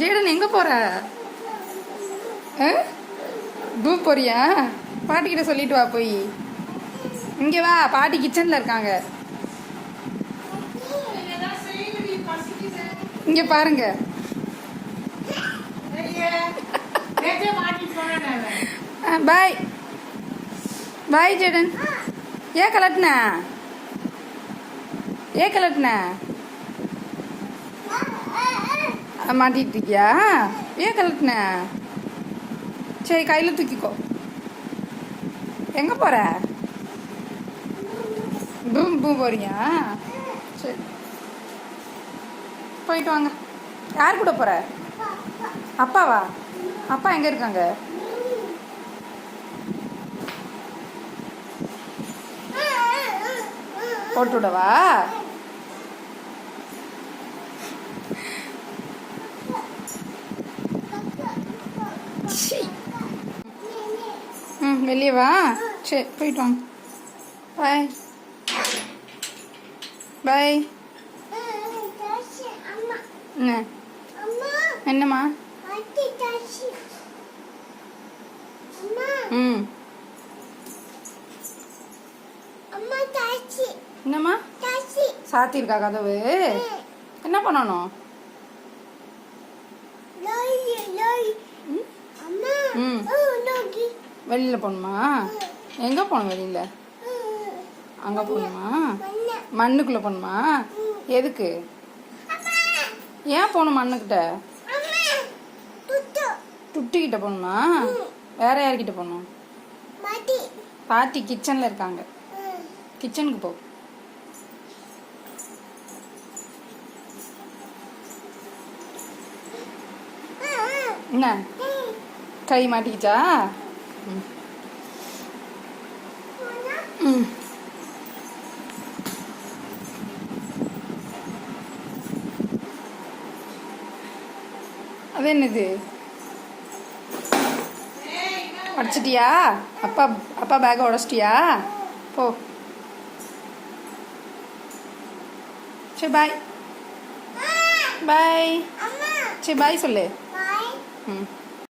Jaden எங்கே போகிற பூ போறியா? பாட்டிக்கிட்ட சொல்லிட்டு வா போய். இங்கே வா பாட்டி கிச்சனில் இருக்காங்க. இங்கே பாருங்க. பாய் பாய் ஜேடன் ஏன் கலட்டின? ஏன் கலட்டின? மாட்டிட்டு இருக்கியா ஏன் கலட்டின சரி கையில் தூக்கிக்கோ. எங்கே போகிற பூம் பூ போறியா சரி. போயிட்டு வாங்க. யார் கூட போகிற அப்பாவா? அப்பா எங்கே இருக்காங்க? போட்டு விடவா? வெளியே வா. சரி போயிட்டு வாங்க. பாய் பாய் என்ன? என்னம்மா? ம். என்னம்மா? சாத்தியிருக்கா கதவு? என்ன பண்ணணும் ம் வெளியில் போகணுமா? எங்கே போகணும் வெளியில்? அங்கே போகணுமா? மண்ணுக்குள்ளே போகணுமா? எதுக்கு? ஏன் போகணும் மண்ணுக்கிட்ட? துட்டிக்கிட்ட போகணுமா? வேற யார்கிட்ட போகணும்? பாட்டி கிச்சனில் இருக்காங்க. கிச்சனுக்கு போ. என்ன? கை மாட்டிக்கிச்சா? அது என்னது? உடச்சிட்டியா அப்பா அப்பா பேக்கை உடச்சிட்டியா? போ. சரி பாய் பாய் சரி பாய் சொல்லு. ம்.